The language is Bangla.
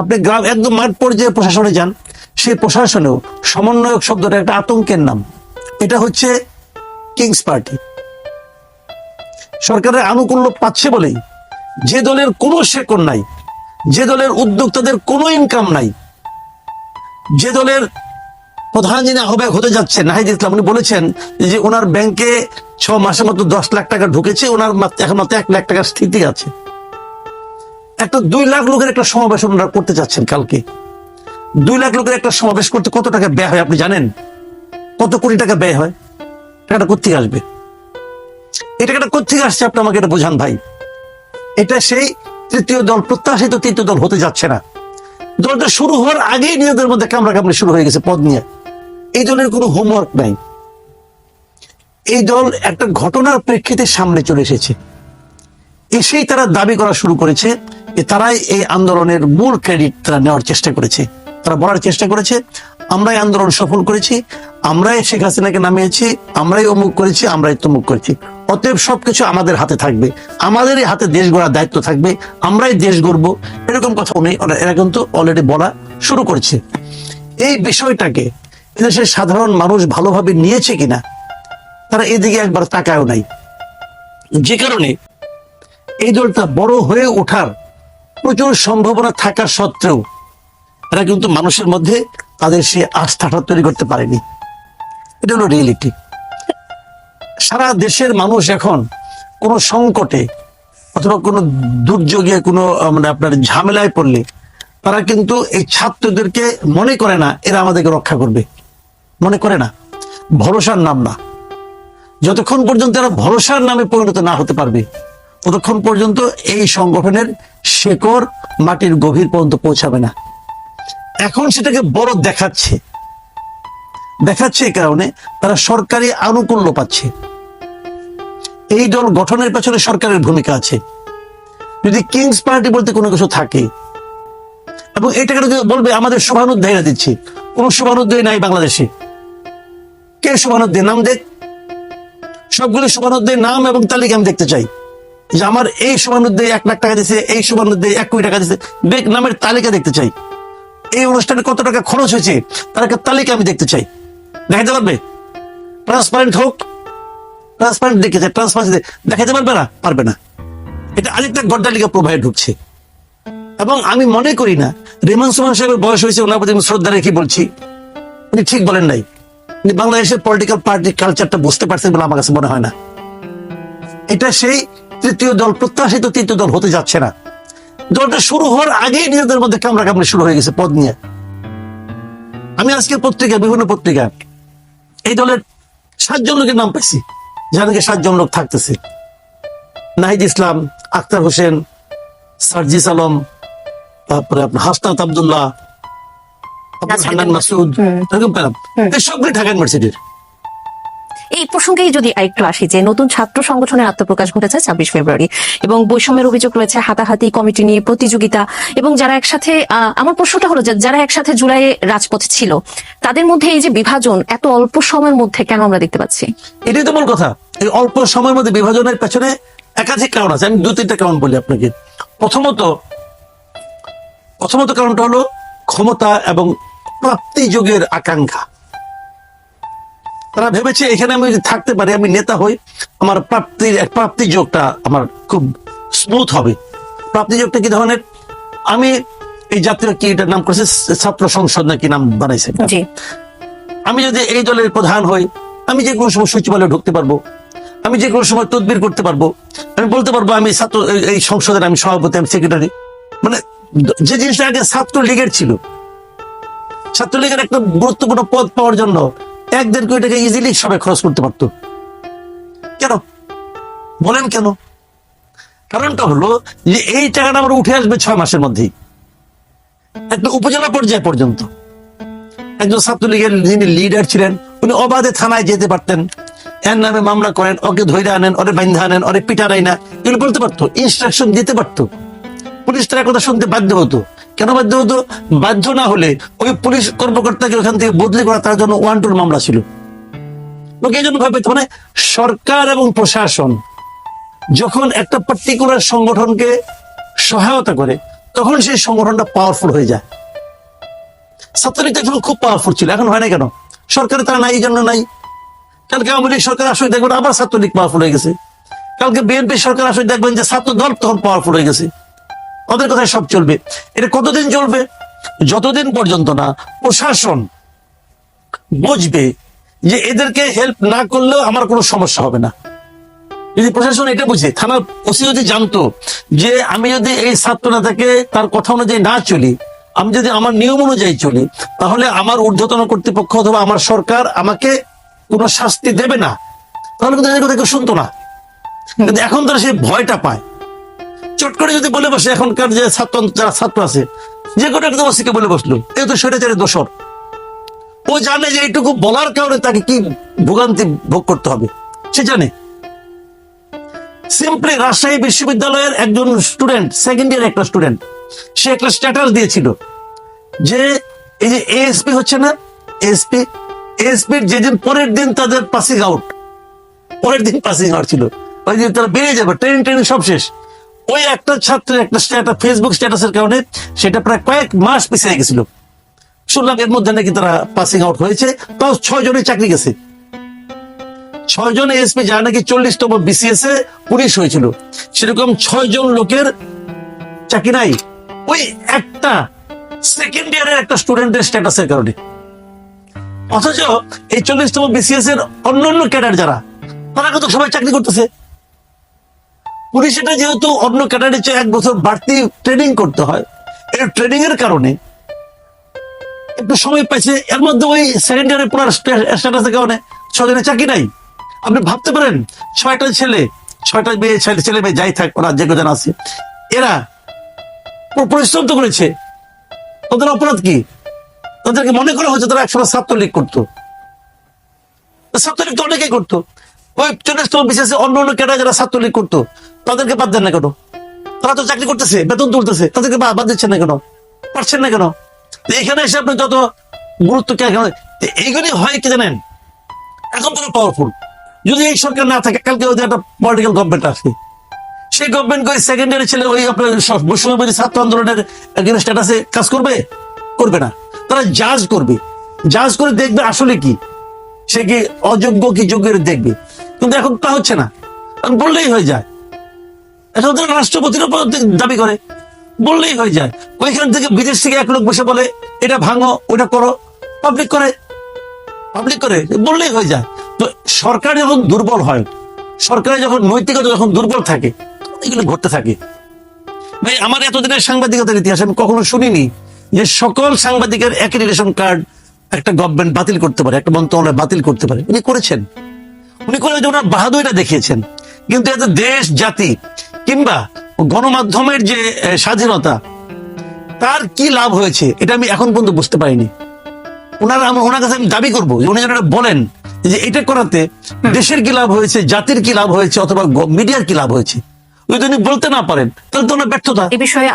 আপনি গ্রাম একদম মাঠ পর্যায়ে প্রশাসনে যান, সেই প্রশাসনেও সমন্বয়ক শব্দটা একটা আতঙ্কের নাম। এটা হচ্ছে কিংস পার্টি। সরকারের আনুকূল্য পাচ্ছে বলেই যে দলের কোনো শেকড় নাই, যে দলের উদ্যোক্তাদের কোনো ইনকাম নাই, যে দলের প্রধান যিনি আহ্বায়ক হতে যাচ্ছেন, নাহিদ ইসলাম, উনি বলেছেন যে ওনার ব্যাংকে ছ মাসের মতো দশ লাখ টাকা ঢুকেছে, ওনার এখন মাত্র এক লাখ টাকার স্থিতি আছে। একটা দুই লাখ লোকের একটা সমাবেশ ওনারা করতে চাচ্ছেন কালকে। দুই লাখ লোকের একটা সমাবেশ করতে কত টাকা ব্যয় হয় আপনি জানেন? কত কোটি টাকা ব্যয় হয়? টাকাটা কোথেকে আসবে? এই টাকাটা কোথেকে আসছে আপনি আমাকে এটা বোঝান ভাই। এটা সেই তৃতীয় দল, প্রত্যাশিত তৃতীয় দল হতে যাচ্ছে না। দলটা শুরু হওয়ার আগেই নিজেদের মধ্যে কামড়া কামড়ি শুরু হয়ে গেছে পদ নিয়ে। এই দলের কোনো হোমওয়ার্ক নাই। এই দল একটা ঘটনার প্রেক্ষিতে সামনে চলে এসেছে। এসেই তারা দাবি করা শুরু করেছে তারাই এই আন্দোলনের মূল ক্রেডিট তারা নেওয়ার চেষ্টা করেছে। তারা বলার চেষ্টা করেছে, আমরাই আন্দোলন সফল করেছি, আমরাই শেখ হাসিনাকে নামিয়েছি, আমরাই অমুক করেছি, আমরাই তমুক করেছি। অতএব সবকিছু আমাদের হাতে থাকবে। আমাদেরই হাতে দেশ গড়ার দায়িত্ব থাকবে, আমরাই দেশ গড়ব। এরকম কথা উনি এরা কিন্তু অলরেডি বলা শুরু করেছে। এই বিষয়টাকে এদেশের সাধারণ মানুষ ভালোভাবে নিয়েছে কিনা, তারা এদিকে একবার তাকায়ও নাই। যে কারণে এই দলটা বড় হয়ে ওঠার প্রচুর সম্ভাবনা থাকা সত্ত্বেও এরা কিন্তু মানুষের মধ্যে তাদের সে আস্থাটা তৈরি করতে পারেনি। এটা হলো রিয়েলিটি সারা দেশের মানুষ এখন কোনো সংকটে অথবা কোনো দুর্যোগে, কোনো মানে আপনার ঝামেলায় পড়লে তারা কিন্তু এই ছাত্রদেরকে মনে করে না এরা আমাদেরকে রক্ষা করবে। মনে করে না। ভরসার নাম না। যতক্ষণ পর্যন্ত এরা ভরসার নামে পরিণত না হতে পারবে ততক্ষণ পর্যন্ত এই সংগঠনের শেকড় মাটির গভীর পর্যন্ত পৌঁছাবে না। এখন সেটাকে বড় দেখাচ্ছে। দেখাচ্ছে এই কারণে তারা সরকারি আনুকূল্য পাচ্ছে। এই দল গঠনের পেছনে সরকারের ভূমিকা আছে। যদি কিংস পার্টি বলতে কোনো কিছু থাকে, এবং এটাকে যদি বলবে, আমাদের শুভানুধ্যায়ীরা দিচ্ছি। কোন শুভানুধ্যায়ী নাই বাংলাদেশে। কে শুভানুধ্যায়ী নাম দেখ? সবগুলো শুভানুধ্যায়ীর নাম এবং তালিকা আমি দেখতে চাই। যে আমার এই শুভানুধ্যায়ী এক লাখ টাকা দিছে, এই শুভানুধ্যায়ী এক কোটি টাকা দিছে বেগ নামের তালিকা দেখতে চাই। এই অনুষ্ঠানে কত টাকা খরচ হয়েছে, তার একটা তালিকা আমি দেখতে চাই। দেখাতে পারবে? ট্রান্সপারেন্ট হোক ট্রান্সপারেন্ট দেখেছে ট্রান্সপারেন্সি দেখাতে পারবে না? পারবে না। এটা আরেকটা গড্ডালিকা প্রবাহে ঢুকছে। এবং আমি মনে করি না রেমান সুমান সাহেবের বয়স হয়েছে, ওনার প্রতি আমি শ্রদ্ধা রেখে বলছি। উনি ঠিক বলেন নাই। উনি বাংলাদেশের পলিটিক্যাল পার্টি কালচারটা বুঝতে পারছেন বলে আমার কাছে মনে হয় না। এটা সেই তৃতীয় দল প্রত্যাশিত তৃতীয় দল হতে যাচ্ছে না। দলটা শুরু হওয়ার আগেই নিজেদের মধ্যে কামড়া কামড়ি শুরু হয়ে গেছে পদ নিয়ে। আমি আজকের পত্রিকা বিভিন্ন পত্রিকা এই দলের সাতজন লোকের নাম পাইছি যাদেরকে সাতজন লোক থাকতেছে। নাহিদ ইসলাম আক্তার হোসেন সার্জিস আলম তারপরে আপনার হাসনাত আবদুল্লাহ হান্নান মাসুদ এরকম পেলাম এই সবগুলি ঢাকা ইউনিভার্সিটির। এই প্রসঙ্গেই যদি আরেকটু আসি, যে নতুন ছাত্র সংগঠনের আত্মপ্রকাশ ঘটেছে ছাব্বিশ ফেব্রুয়ারি এবং বৈষম্যের অভিযোগ রয়েছে হাতাহাতি কমিটি নিয়ে প্রতিযোগিতা এবং যারা একসাথে আমার প্রশ্নটা হলো যারা একসাথে জুলাইয়ে রাজপথে ছিল, তাদের মধ্যে এই যে বিভাজন এত অল্প সময়ের মধ্যে কেন আমরা দেখতে পাচ্ছি? এটাই তো মূল কথা। এই অল্প সময়ের মধ্যে বিভাজনের পেছনে একাধিক কারণ আছে। আমি দু তিনটা কারণ বলি আপনাকে। প্রথমত প্রথমত কারণটা হলো ক্ষমতা এবং প্রাপ্তি যুগের আকাঙ্ক্ষা। তারা ভেবেছে এখানে আমি যদি থাকতে পারি আমি নেতা হই। আমার প্রাপ্তির প্রাপ্তি যোগটা আমার খুব স্মুথ হবে। প্রাপ্তি যোগটা কি ধরনের? আমি এই জাতীয় কি এটার নাম করেছে? ছাত্র সংসদ নাকি নাম বানাইছে? আমি যদি এই দলের প্রধান হই আমি যে কোনো সময় সচিবালয়ে ঢুকতে পারব। আমি যে কোনো সময় তদবির করতে পারব। আমি বলতে পারব আমি ছাত্র এই- সংসদের আমি সভাপতি আমি সেক্রেটারি মানে যে জিনিসটা আগে ছাত্র লীগের ছিল। ছাত্রলীগের একটা গুরুত্বপূর্ণ পদ পাওয়ার জন্য এক দেড় কোটি টাকা ইজিলি সবাই খরচ করতে পারতো। কেন? বলেন কেন? কারণটা হলো যে এই টাকাটা আমার উঠে আসবে ছয় মাসের মধ্যেই। একটা উপজেলা পর্যায় পর্যন্ত। একজন ছাত্রলীগের যিনি লিডার ছিলেন, উনি অবাধে থানায় যেতে পারতেন। এর নামে মামলা করেন, ওকে ধৈর্য আনেন, ওরে বান্ধা আনেন, ওরে পিটারাই না, এগুলো বলতে পারতো ইনস্ট্রাকশন দিতে পারতো। পুলিশ তার কথা শুনতে বাধ্য হতো। কেন বাধ্য হতো বাধ্য না হলে ওই পুলিশ কর্মকর্তাকে ওখান থেকে বদলি করা তার জন্য ওয়ান টুর মামলা ছিল। লোকে এই জন্য ভাবে মানে সরকার এবং প্রশাসন যখন একটা পার্টিকুলার সংগঠনকে সহায়তা করে, তখন সেই সংগঠনটা পাওয়ারফুল হয়ে যায়। ছাত্রলীগ এখন খুব পাওয়ারফুল ছিল, এখন হয় না কেন? সরকারে তারা নাই, এই জন্য নাই। কালকে আওয়ামী লীগ সরকার আসলে দেখবেন আবার ছাত্রলীগ পাওয়ারফুল হয়ে গেছে। কালকে বিএনপি সরকার আসলে দেখবেন যে ছাত্র দল তখন পাওয়ারফুল হয়ে গেছে। ওদের কথায় সব চলবে। এটা কতদিন চলবে? যতদিন পর্যন্ত না, প্রশাসন বুঝবে যে এদেরকে হেল্প না করলেও আমার কোনো সমস্যা হবে না। যদি প্রশাসন এটা বুঝে থানার ওসি যদি জানতো যে আমি যদি এই ছাত্র নেতাকে তার কথা অনুযায়ী না চলি, আমি যদি আমার নিয়ম অনুযায়ী চলি, তাহলে আমার ঊর্ধ্বতন কর্তৃপক্ষ অথবা আমার সরকার আমাকে কোনো শাস্তি দেবে না। তাহলে কিন্তু এদের কথা কেউ শুনতো না। কিন্তু এখন তারা সেই ভয়টা পায়। চট করে যদি বলে বসে, এখনকার যে ছাত্র যারা ছাত্র আছে, যে কোনো একটা ওসিকে বলে বসল এই তো স্বৈরাচারের দোষর। ও জানে যে এইটুকু বলার কারণে তাকে কি ভোগান্তি ভোগ করতে হবে, সে জানে। সিম্পলি রাজশাহী বিশ্ববিদ্যালয়ের একজন স্টুডেন্ট সেকেন্ড ইয়ার একটা স্টুডেন্ট, সে একটা স্ট্যাটাস দিয়েছিল যে এই যে এএসপি হচ্ছে না এসপি এসপির যেদিন পরের দিন তাদের পাসিং আউট পরের দিন পাসিং আউট ছিল। ওই দিন তারা বেরিয়ে যাবে, ট্রেন ট্রেন সব শেষ। ওই একটা ছাত্রের একটা স্ট্যাটাস ফেসবুক স্ট্যাটাসের কারণে সেটা প্রায় কয়েক মাস পিছিয়ে গেছিল। শুনলাম এর মধ্যে নাকি তারা পাসিং আউট হয়েছে, তাও ছয় জনের চাকরি গেছে। ছয় জন এসপি যারা নাকি চল্লিশতম বিসিএস এ পুলিশ হয়েছিল, সেরকম ছয় জন লোকের চাকরি নাই। ওই একটা সেকেন্ড ইয়ারের একটা স্টুডেন্টের স্ট্যাটাসের কারণে। অথচ এই চল্লিশতম বিসিএস এর অন্য অন্য ক্যাডার যারা, তারা কিন্তু সবাই চাকরি করতেছে? পুলিশ এটা যেহেতু অন্য ক্যাডারের চেয়ে এক বছর বাড়তি ট্রেনিং করতে হয় এই ট্রেনিং এর কারণে একটু সময় পাইছে। এর মধ্যে ওই সেকেন্ড ইয়ারের পুরো স্ট্যাটাসের কারণে ছজনের চাকরি নাই। আপনি ভাবতে পারেন, ছয়টা ছেলে, ছয়টা মেয়ে, ছেলে ছেলে মেয়ে যাই থাক, ওরা যে কজন আছে, এরা পরিশ্রম তো করেছে। ওদের অপরাধ কি? তাদেরকে মনে করা হচ্ছে তারা একসময় ছাত্রলীগ করতো। ছাত্রলীগ তো অনেকেই করতো। ওই চল্লিশতম বিশেষে অন্য অন্য ক্যাডার যারা ছাত্রলীগ করতো তাদেরকে বাদ দেন না কেন? তারা তো চাকরি করতেছে, বেতন তুলতেছে, তাদেরকে বাদ দিচ্ছেন না কেন? পারছেন না কেন? এখানে এসে আপনি যত গুরুত্ব এইগুলি হয় কি জানেন? এখন তো পাওয়ারফুল যদি এই সরকার না থাকে, কালকে ওদের একটা পলিটিক্যাল গভর্নমেন্ট আসবে সেই গভর্নমেন্ট ওই সেকেন্ড ইয়ারের ছেলে ওই আপনার বৈষম্যবাদী ছাত্র আন্দোলনের স্ট্যাটাসে কাজ করবে? করবে না। তারা জাজ করবে। জাজ করে দেখবে আসলে কি? সে কি অযোগ্য কি যোগ্য দেখবে। কিন্তু এখন তা হচ্ছে না। বললেই হয়ে যায়। এখন তারা রাষ্ট্রপতির উপর দাবি করে। বললেই হয়ে যায়। ওইখান থেকে বিদেশ থেকে এক লোক বসে বলে, এটা ভাঙো, ওটা করো। পাবলিক করে। পাবলিক করে। বললেই হয়ে যায়। তো সরকার যখন দুর্বল হয় সরকারের যখন নৈতিকতা যখন দুর্বল থাকে এগুলো ঘটতে থাকে। ভাই, আমার এতদিনের সাংবাদিকতার ইতিহাস আমি কখনো শুনিনি যে সকল সাংবাদিকের একই রিলেশন কার্ড একটা গভর্নমেন্ট বাতিল করতে পারে, একটা মন্ত্রণালয় বাতিল করতে পারে। উনি করেছেন। উনি করে ওনার বাহাদুরিটা দেখিয়েছেন। কিন্তু এতে দেশ, জাতি কিংবা গণমাধ্যমের যে স্বাধীনতা তার কি লাভ হয়েছে? এটা আমি এখন পর্যন্ত বুঝতে পারিনি। ওনার আমি ওনার কাছে আমি দাবি করব যে উনি যেন বলেন যে এটা করাতে দেশের কি লাভ হয়েছে জাতির কি লাভ হয়েছে অথবা মিডিয়ার কি লাভ হয়েছে? যদি উনি বলতে না পারেন তাহলে তো ওনার ব্যর্থতা। এ বিষয়ে